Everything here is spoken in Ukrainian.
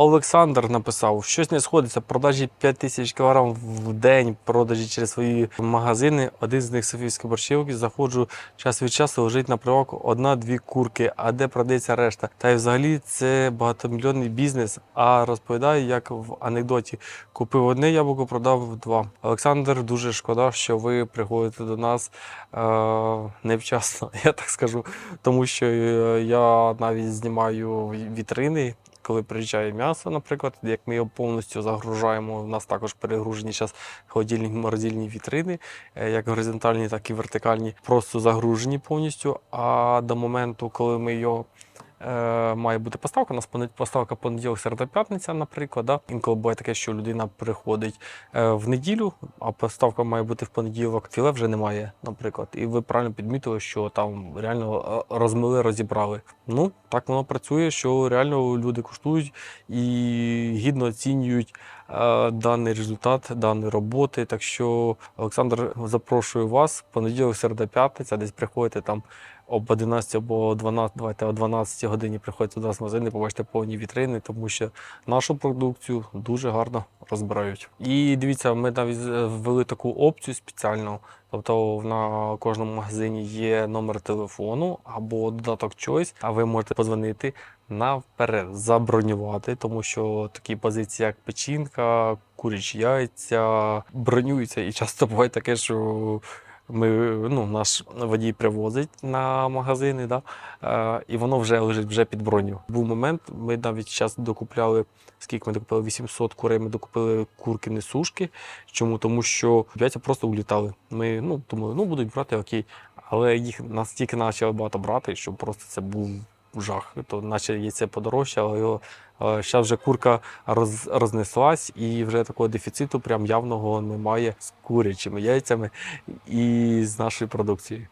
Олександр написав, щось не сходиться. Продажі 5 тисяч кілограм в день, продажі через свої магазини. Один з них Софійські борщівки. Заходжу час від часу, лежить на прилавку одна-дві курки. А де продається решта? Та й взагалі це багатомільйонний бізнес. А розповідаю, як в анекдоті: купив одне яблуко, продав два. Олександр, дуже шкода, що ви приходите до нас е- невчасно, я так скажу. Тому що е, я навіть знімаю вітрини коли приїжджає м'ясо, наприклад, як ми його повністю загружаємо, у нас також перегружені зараз холодильні морозильні вітрини, е, як горизонтальні, так і вертикальні, просто загружені повністю. А до моменту, коли ми його має бути поставка, у нас поставка понеділок, середа, п'ятниця, наприклад. Да? Інколи буває таке, що людина приходить е, в неділю, а поставка має бути в понеділок, філе вже немає, наприклад. І ви правильно підмітили, що там реально е, розмили, розібрали. Ну, так воно працює, що реально люди куштують і гідно оцінюють е, даний результат даної роботи. Так що, Олександр, запрошую вас понеділок, середа, п'ятниця, десь приходите там об 11 або 12, давайте о 12 годині приходять до нас в побачите повні вітрини, тому що нашу продукцію дуже гарно розбирають. І дивіться, ми навіть ввели таку опцію спеціальну. Тобто на кожному магазині є номер телефону або додаток Choice, а ви можете подзвонити наперед, забронювати, тому що такі позиції, як печінка, курячі яйця, бронюються. І часто буває таке, що ми, ну, наш водій привозить на магазини, да, е, і воно вже лежить вже під броню. Був момент, ми навіть зараз докупляли, скільки ми докупили? 800 курей, ми докупили курки несушки. Чому? Тому що яйця просто улітали. Ми ну, думали, ну будуть брати окей. Але їх настільки почали багато брати, що просто це був жах. То наче яйце подорожчало, його Ще вже курка роз, рознеслась, і вже такого дефіциту прям явного немає з курячими яйцями і з нашою продукцією.